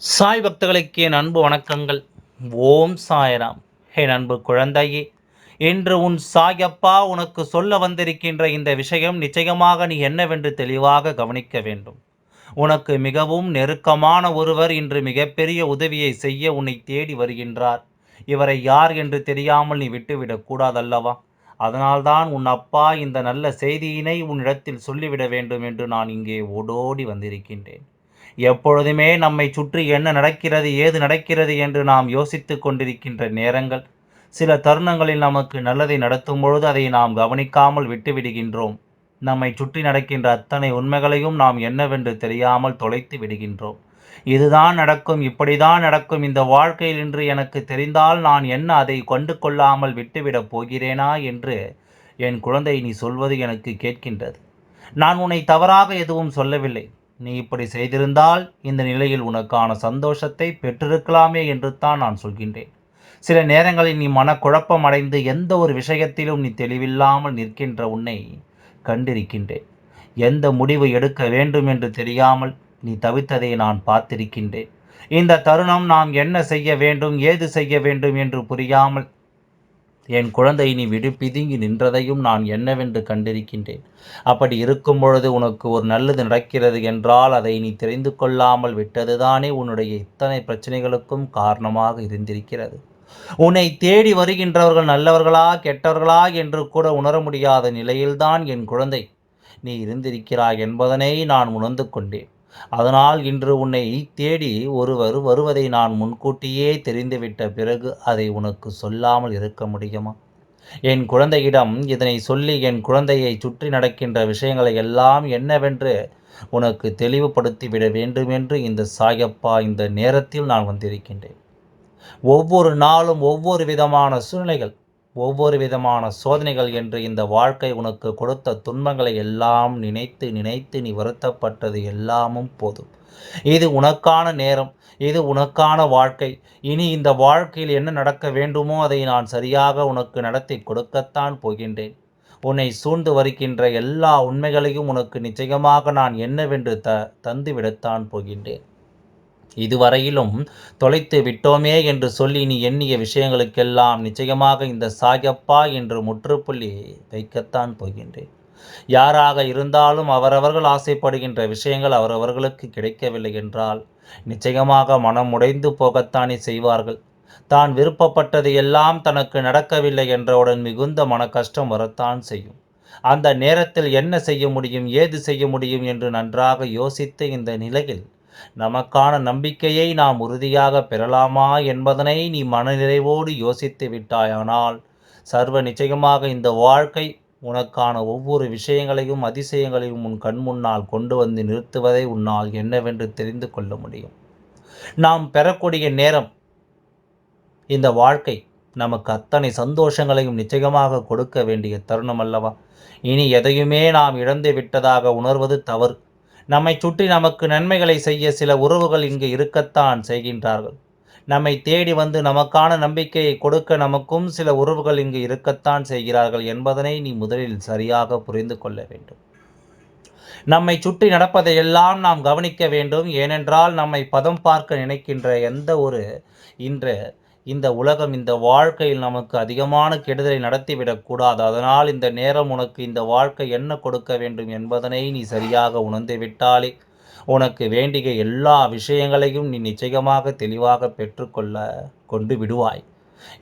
சாய் பக்தர்களுக்கு என் அன்பு வணக்கங்கள். ஓம் சாய்ராம். என் அன்பு குழந்தையே இன்று உன் சாயப்பா உனக்கு சொல்ல வந்திருக்கின்ற இந்த விஷயம் நிச்சயமாக நீ என்னவென்று தெளிவாக கவனிக்க வேண்டும். உனக்கு மிகவும் நெருக்கமான ஒருவர் இன்று மிகப்பெரிய உதவியை செய்ய உன்னை தேடி வருகின்றார். இவரை யார் என்று தெரியாமல் நீ விட்டுவிடக்கூடாதல்லவா அதனால்தான் உன் அப்பா இந்த நல்ல செய்தியினை உன்னிடத்தில் சொல்லிவிட வேண்டும் என்று நான் இங்கே ஓடோடி வந்திருக்கின்றேன். எப்பொழுதுமே நம்மை சுற்றி என்ன நடக்கிறது ஏது நடக்கிறது என்று நாம் யோசித்து கொண்டிருக்கின்ற நேரங்கள். சில தருணங்களில் நமக்கு நல்லதை நடத்தும் பொழுது அதை நாம் கவனிக்காமல் விட்டுவிடுகின்றோம். நம்மை சுற்றி நடக்கின்ற அத்தனை உண்மைகளையும் நாம் என்னவென்று தெரியாமல் தொலைத்து விடுகின்றோம். இதுதான் நடக்கும் இப்படிதான் நடக்கும். இந்த வாழ்க்கையில் இன்று எனக்கு தெரிந்தால் நான் என்ன அதை கொண்டு கொள்ளாமல் விட்டுவிடப் போகிறேனா என்று என் குழந்தை நீ சொல்வது எனக்கு கேட்கின்றது. நான் உன்னை தவறாக எதுவும் சொல்லவில்லை. நீ இப்படி செய்திருந்தால் இந்த நிலையில் உனக்கான சந்தோஷத்தை பெற்றிருக்கலாமே என்று தான் நான் சொல்கின்றேன். சில நேரங்களில் நீ மனக்குழப்பம் அடைந்து எந்த ஒரு விஷயத்திலும் நீ தெளிவில்லாமல் நிற்கின்ற உன்னை கண்டிருக்கின்றேன். எந்த முடிவு எடுக்க வேண்டும் என்று தெரியாமல் நீ தவித்ததை நான் பார்த்திருக்கின்றேன். இந்த தருணம் நாம் என்ன செய்ய வேண்டும் ஏது செய்ய வேண்டும் என்று புரியாமல் என் குழந்தை நீ விடு பிதுங்கி நின்றதையும் நான் என்னவென்று கண்டிருக்கின்றேன். அப்படி இருக்கும் பொழுது உனக்கு ஒரு நல்லது நடக்கிறது என்றால் அதை நீ தெரிந்து கொள்ளாமல் விட்டதுதானே உன்னுடைய இத்தனை பிரச்சனைகளுக்கும் காரணமாக இருந்திருக்கிறது. உன்னை தேடி வருகின்றவர்கள் நல்லவர்களா கெட்டவர்களா என்று கூட உணர முடியாத நிலையில்தான் என் குழந்தை நீ இருந்திருக்கிறாய் என்பதனை நான் உணர்ந்து கொண்டேன். அதனால் இன்று உன்னை தேடி ஒருவர் வருவதை நான் முன்கூட்டியே தெரிந்துவிட்ட பிறகு அதை உனக்கு சொல்லாமல் இருக்க முடியுமா? என் குழந்தையிடம் இதனை சொல்லி என் குழந்தையை சுற்றி நடக்கின்ற விஷயங்களை எல்லாம் என்னவென்று உனக்கு தெளிவுபடுத்திவிட வேண்டுமென்று இந்த சாயப்பா இந்த நேரத்தில் நான் வந்திருக்கின்றேன். ஒவ்வொரு நாளும் ஒவ்வொரு விதமான சூழ்நிலைகள் ஒவ்வொரு விதமான சோதனைகள் என்று இந்த வாழ்க்கை உனக்கு கொடுத்த துன்பங்களை எல்லாம் நினைத்து நினைத்து நீ வருத்தப்பட்டது எல்லாமும் போதும். இது உனக்கான நேரம் இது உனக்கான வாழ்க்கை. இனி இந்த வாழ்க்கையில் என்ன நடக்க வேண்டுமோ அதை நான் சரியாக உனக்கு நடத்தி கொடுக்கத்தான் போகின்றேன். உன்னை சூழ்ந்து வருகின்ற எல்லா உண்மைகளையும் உனக்கு நிச்சயமாக நான் என்னவென்று த தந்துவிடத்தான் போகின்றேன். இதுவரையிலும் தொலைத்து விட்டோமே என்று சொல்லி நீ எண்ணிய விஷயங்களுக்கெல்லாம் நிச்சயமாக இந்த சாயப்பா என்று முற்றுப்புள்ளி வைக்கத்தான் போகின்றேன். யாராக இருந்தாலும் அவரவர்கள் ஆசைப்படுகின்ற விஷயங்கள் அவரவர்களுக்கு கிடைக்கவில்லை என்றால் நிச்சயமாக மனம் உடைந்து போகத்தானே செய்வார்கள். தான் விருப்பப்பட்டது எல்லாம் தனக்கு நடக்கவில்லை என்றவுடன் மிகுந்த மன கஷ்டம் வரத்தான் செய்யும். அந்த நேரத்தில் என்ன செய்ய முடியும் ஏது செய்ய முடியும் என்று நன்றாக யோசித்து இந்த நிலையில் நமக்கான நம்பிக்கையை நாம் உறுதியாக பெறலாமா என்பதனை நீ மனநிறைவோடு யோசித்து விட்டாயானால் சர்வ நிச்சயமாக இந்த வாழ்க்கை உனக்கான ஒவ்வொரு விஷயங்களையும் அதிசயங்களையும் உன் கண் முன்னால் கொண்டு வந்து நிறுத்துவதை உன்னால் என்னவென்று தெரிந்து கொள்ள முடியும். நாம் பெறக்கூடிய நேரம் இந்த வாழ்க்கை நமக்கு அத்தனை சந்தோஷங்களையும் நிச்சயமாக கொடுக்க வேண்டிய தருணம் அல்லவா? இனி எதையுமே நாம் இழந்து விட்டதாக உணர்வது தவறு. நம்மை சுற்றி நமக்கு நன்மைகளை செய்ய சில உறவுகள் இங்கு இருக்கத்தான் செய்கின்றார்கள். நம்மை தேடி வந்து நமக்கான நம்பிக்கையை கொடுக்க நமக்கும் சில உறவுகள் இங்கு இருக்கத்தான் செய்கிறார்கள் என்பதனை நீ முதலில் சரியாக புரிந்து கொள்ள வேண்டும். நம்மை சுற்றி நடப்பதையெல்லாம் நாம் கவனிக்க வேண்டும். ஏனென்றால் நம்மை பதம் பார்க்க நினைக்கின்ற எந்த ஒரு இன்று இந்த உலகம் இந்த வாழ்க்கையில் நமக்கு அதிகமான கெடுதலை நடத்திவிடக்கூடாது அதனால் இந்த நேரம் உனக்கு இந்த வாழ்க்கை என்ன கொடுக்க வேண்டும் என்பதனை நீ சரியாக உணர்ந்து விட்டாலே உனக்கு வேண்டிய எல்லா விஷயங்களையும் நீ நிச்சயமாக தெளிவாக பெற்றுக்கொள்ள கொண்டு விடுவாய்.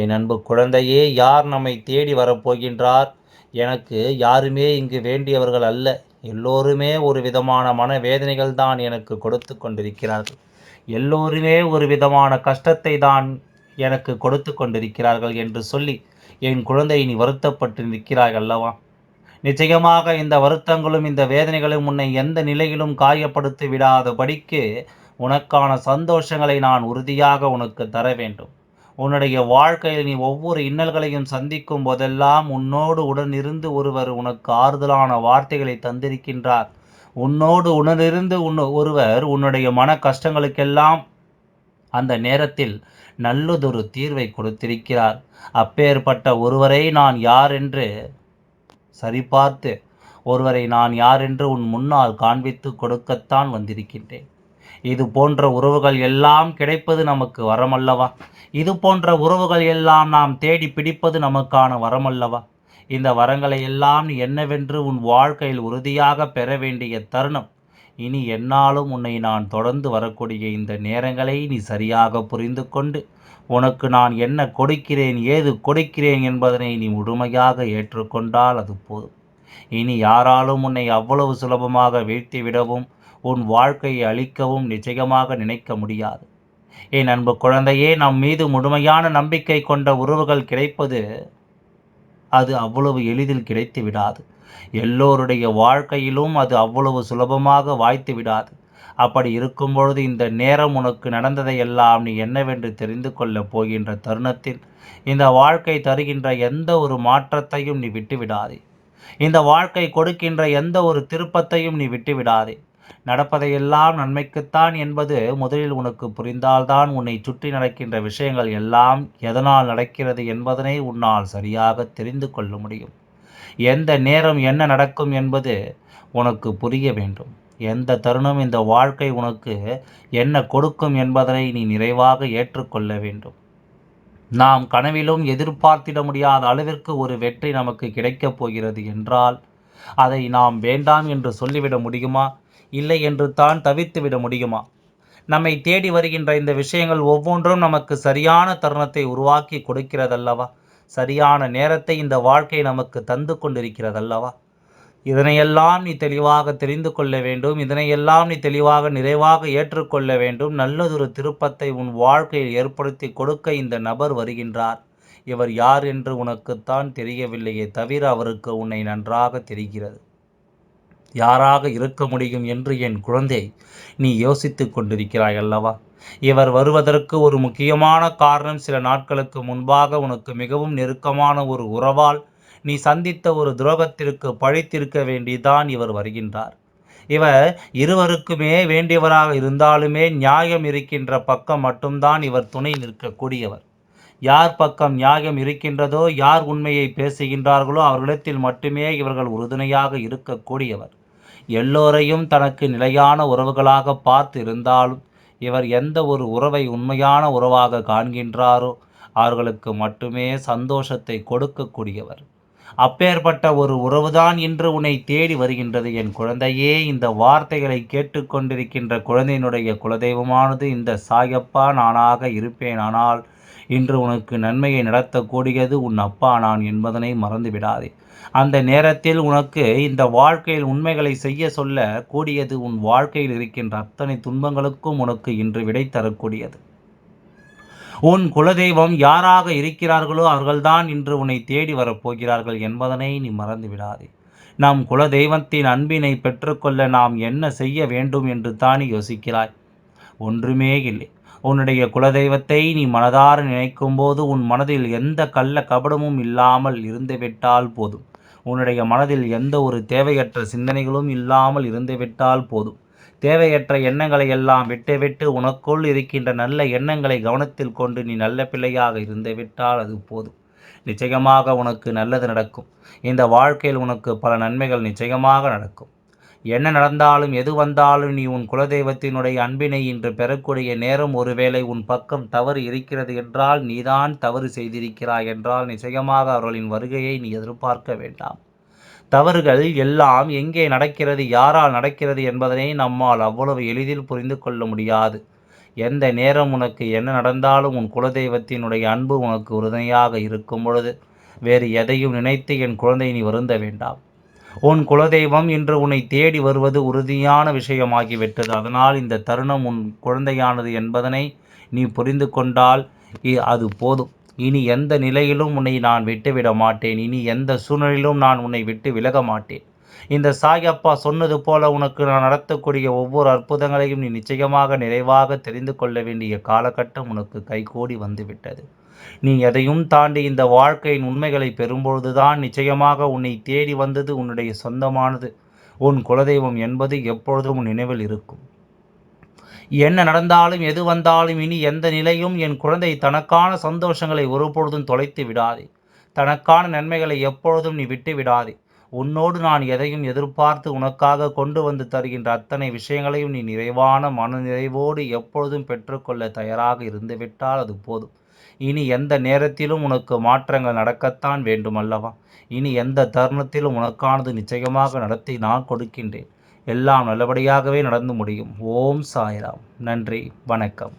என் அன்பு குழந்தையே யார் நம்மை தேடி வரப்போகின்றார்? எனக்கு யாருமே இங்கு வேண்டியவர்கள் அல்ல. எல்லோருமே ஒரு விதமான மனவேதனைகள் தான் எனக்கு கொடுத்து கொண்டிருக்கிறார்கள். எல்லோருமே ஒரு விதமான கஷ்டத்தை தான் எனக்கு கொடுத்து கொண்டிருக்கிறார்கள் என்று சொல்லி என் குழந்தை நீ வருத்தப்பட்டு நிற்கிறாய் அல்லவா? நிச்சயமாக இந்த வருத்தங்களும் இந்த வேதனைகளும் உன்னை எந்த நிலையிலும் காயப்படுத்தி விடாதபடிக்கு உனக்கான சந்தோஷங்களை நான் உறுதியாக உனக்கு தர வேண்டும். உன்னுடைய வாழ்க்கையில் நீ ஒவ்வொரு இன்னல்களையும் சந்திக்கும் போதெல்லாம் உன்னோடு உடனிருந்து ஒருவர் உனக்கு ஆறுதலான வார்த்தைகளை தந்திருக்கின்றார். உன்னோடு உடனிருந்து உன் ஒருவர் உன்னுடைய மன கஷ்டங்களுக்கெல்லாம் அந்த நேரத்தில் நல்லதொரு தீர்வை கொடுத்திருக்கிறார். அப்பேற்பட்ட ஒருவரை நான் யார் என்று சரிபார்த்து ஒருவரை நான் யார் என்று உன் முன்னால் காண்பித்து கொடுக்கத்தான் வந்திருக்கின்றேன். இது போன்ற உறவுகள் எல்லாம் கிடைப்பது நமக்கு வரமல்லவா? இது போன்ற உறவுகள் எல்லாம் நாம் தேடி பிடிப்பது நமக்கான வரமல்லவா? இந்த வரங்களை எல்லாம் என்னவென்று உன் வாழ்க்கையில் உறுதியாக பெற வேண்டிய தருணம் இனி என்னாலும் உன்னை நான் தொடர்ந்து வரக்கூடிய இந்த நேரங்களை நீ சரியாக புரிந்து கொண்டு உனக்கு நான் என்ன கொடுக்கிறேன் ஏது கொடுக்கிறேன் என்பதனை நீ முழுமையாக ஏற்றுக்கொண்டால் அது போதும். இனி யாராலும் உன்னை அவ்வளவு சுலபமாக வீழ்த்திவிடவும் உன் வாழ்க்கையை அழிக்கவும் நிச்சயமாக நினைக்க முடியாது. என் அன்பு குழந்தையே நம் மீது முழுமையான நம்பிக்கை கொண்ட உறவுகள் கிடைப்பது அது அவ்வளவு எளிதில் கிடைத்து விடாது எல்லோருடைய வாழ்க்கையிலும் அது அவ்வளவு சுலபமாக வாய்த்து விடாது. அப்படி இருக்கும் பொழுது இந்த நேரம் உனக்கு நடந்ததை எல்லாம் நீ என்னவென்று தெரிந்து கொள்ளப் போகின்ற தருணத்தில் இந்த வாழ்க்கை தருகின்ற எந்த ஒரு மாற்றத்தையும் நீ விட்டுவிடாதே இந்த வாழ்க்கை கொடுக்கின்ற எந்த ஒரு திருப்பத்தையும் நீ விட்டுவிடாதே நடப்பதையெல்லாம் நன்மைக்குத்தான் என்பது முதலில் உனக்கு புரிந்தால்தான் உன்னை சுற்றி நடக்கின்ற விஷயங்கள் எல்லாம் எதனால் நடக்கிறது என்பதனை உன்னால் சரியாக தெரிந்து கொள்ள முடியும். எந்த நேரம் என்ன நடக்கும் என்பது உனக்கு புரிய வேண்டும். எந்த தருணம் இந்த வாழ்க்கை உனக்கு என்ன கொடுக்கும் என்பதனை நீ நிறைவாக ஏற்றுக்கொள்ள வேண்டும். நாம் கனவிலும் எதிர்பார்த்திட முடியாத அளவிற்கு ஒரு வெற்றி நமக்கு கிடைக்கப் போகிறது என்றால் அதை நாம் வேண்டாம் என்று சொல்லிவிட முடியுமா? இல்லை என்று தான் தவிர்த்து விட முடியுமா? நம்மை தேடி வருகின்ற இந்த விஷயங்கள் ஒவ்வொன்றும் நமக்கு சரியான தருணத்தை உருவாக்கி கொடுக்கிறதல்லவா? சரியான நேரத்தை இந்த வாழ்க்கை நமக்கு தந்து கொண்டிருக்கிறதல்லவா? இதனையெல்லாம் நீ தெளிவாக தெரிந்து கொள்ள வேண்டும். இதனையெல்லாம் நீ தெளிவாக நிறைவாக ஏற்றுக்கொள்ள வேண்டும். நல்லதொரு திருப்பத்தை உன் வாழ்க்கையில் ஏற்படுத்தி கொடுக்க இந்த நபர் வருகின்றார். இவர் யார் என்று உனக்குத்தான் தெரியவில்லையே தவிர அவருக்கு உன்னை நன்றாக தெரிகிறது. யாராக இருக்க முடியும் என்று என் குழந்தை நீ யோசித்து கொண்டிருக்கிறாய் அல்லவா இவர் வருவதற்கு ஒரு முக்கியமான காரணம் சில நாட்களுக்கு முன்பாக உனக்கு மிகவும் நெருக்கமான ஒரு உறவால் நீ சந்தித்த ஒரு துரோகத்திற்கு பழித்திருக்க வேண்டிதான் இவர் வருகின்றார். இவர் இருவருக்குமே வேண்டியவராக இருந்தாலுமே நியாயம் இருக்கின்ற பக்கம் மட்டும்தான் இவர் துணை நிற்கக்கூடியவர். யார் பக்கம் நியாயம் இருக்கின்றதோ யார் உண்மையை பேசுகின்றார்களோ அவர்களிடத்தில் மட்டுமே இவர்கள் உறுதுணையாக இருக்கக்கூடியவர். எல்லோரையும் தனக்கு நிலையான உறவுகளாக பார்த்து இருந்தாலும் இவர் எந்த ஒரு உறவை உண்மையான உறவாக காண்கின்றாரோ அவர்களுக்கு மட்டுமே சந்தோஷத்தை கொடுக்கக்கூடியவர். அப்பேற்பட்ட ஒரு உறவுதான் இன்று உன்னை தேடி வருகின்றது. என் குழந்தையே இந்த வார்த்தைகளை கேட்டுக்கொண்டிருக்கின்ற குழந்தையினுடைய குலதெய்வமானது இந்த சாயப்பா நானாக இருப்பேன். ஆனால் இன்று உனக்கு நன்மையை நடத்தக்கூடியது உன் அப்பா நான் என்பதனை மறந்துவிடாதே. அந்த நேரத்தில் உனக்கு இந்த வாழ்க்கையில் உண்மைகளை செய்ய சொல்ல கூடியது உன் வாழ்க்கையில் இருக்கின்ற அத்தனை துன்பங்களுக்கும் உனக்கு இன்று விடை தரக்கூடியது. உன் குலதெய்வம் யாராக இருக்கிறார்களோ அவர்கள்தான் இன்று உன்னை தேடி வரப்போகிறார்கள் என்பதனை நீ மறந்து விடாதே நம் குலதெய்வத்தின் அன்பினை பெற்றுக்கொள்ள நாம் என்ன செய்ய வேண்டும் என்று தானே யோசிக்கிறாய். ஒன்றுமே இல்லை. உன்னுடைய குலதெய்வத்தை நீ மனதார நினைக்கும் போது உன் மனதில் எந்த கள்ள கபடமும் இல்லாமல் இருந்துவிட்டால் போதும். உன்னுடைய மனதில் எந்த ஒரு தேவையற்ற சிந்தனைகளும் இல்லாமல் இருந்துவிட்டால் போதும். தேவையற்ற எண்ணங்களை எல்லாம் விட்டுவிட்டு உனக்குள் இருக்கின்ற நல்ல எண்ணங்களை கவனத்தில் கொண்டு நீ நல்ல பிள்ளையாக இருந்துவிட்டால் அது போதும். நிச்சயமாக உனக்கு நல்லது நடக்கும். இந்த வாழ்க்கையில் உனக்கு பல நன்மைகள் நிச்சயமாக நடக்கும். என்ன நடந்தாலும் எது வந்தாலும் நீ உன் குலதெய்வத்தினுடைய அன்பினை இன்று பெறக்கூடிய நேரம் ஒருவேளை உன் பக்கம் தவறு இருக்கிறது என்றால் நீதான் தவறு செய்திருக்கிறாய் என்றால் நிச்சயமாக அவர்களின் வருகையை நீ எதிர்பார்க்க வேண்டாம். தவறுகள் எல்லாம் எங்கே நடக்கிறது யாரால் நடக்கிறது என்பதனை நம்மால் அவ்வளவு எளிதில் புரிந்து கொள்ள முடியாது. எந்த நேரம் உனக்கு என்ன நடந்தாலும் உன் குலதெய்வத்தினுடைய அன்பு உனக்கு உறுதுணையாக இருக்கும் பொழுது வேறு எதையும் நினைத்து என் குழந்தை நீ வருந்த வேண்டாம். உன் குலதெய்வம் இன்று உன்னை தேடி வருவது உறுதியான விஷயமாகிவிட்டது. அதனால் இந்த தருணம் உன் குழந்தையானது என்பதனை நீ புரிந்து கொண்டால் அது போதும். இனி எந்த நிலையிலும் உன்னை நான் விட்டுவிட மாட்டேன். இனி எந்த சூழ்நிலையிலும் நான் உன்னை விட்டு விலக மாட்டேன். இந்த சாயப்பா சொன்னது போல உனக்கு நான் நடத்தக்கூடிய ஒவ்வொரு அற்புதங்களையும் நீ நிச்சயமாக நிறைவாக தெரிந்து கொள்ள வேண்டிய காலகட்டம் உனக்கு கைகூடி வந்துவிட்டது. நீ எதையும் தாண்டி இந்த வாழ்க்கையின் உண்மைகளை பெறும்பொழுதுதான் நிச்சயமாக உன்னை தேடி வந்தது உன்னுடைய சொந்தமானது. உன் குலதெய்வம் என்பது எப்பொழுதும் நினைவில் இருக்கும். என்ன நடந்தாலும் எது வந்தாலும் இனி எந்த நிலையும் என் குழந்தை தனக்கான சந்தோஷங்களை ஒருபொழுதும் தொலைத்து விடாதே. தனக்கான நன்மைகளை எப்பொழுதும் நீ விட்டு விடாதே. உன்னோடு நான் எதையும் எதிர்பார்த்து உனக்காக கொண்டு வந்து தருகின்ற அத்தனை விஷயங்களையும் நீ நிறைவான மன நிறைவோடு எப்பொழுதும் பெற்றுக்கொள்ள தயாராக இருந்துவிட்டால் அது போதும். இனி எந்த நேரத்திலும் உனக்கு மாற்றங்கள் நடக்கத்தான் வேண்டுமல்லவா? இனி எந்த தருணத்திலும் உனக்கானது நிச்சயமாக நடத்தி நான் கொடுக்கின்றேன். எல்லாம் நல்லபடியாகவே நடந்து முடியும். ஓம் சாய்ராம். நன்றி. வணக்கம்.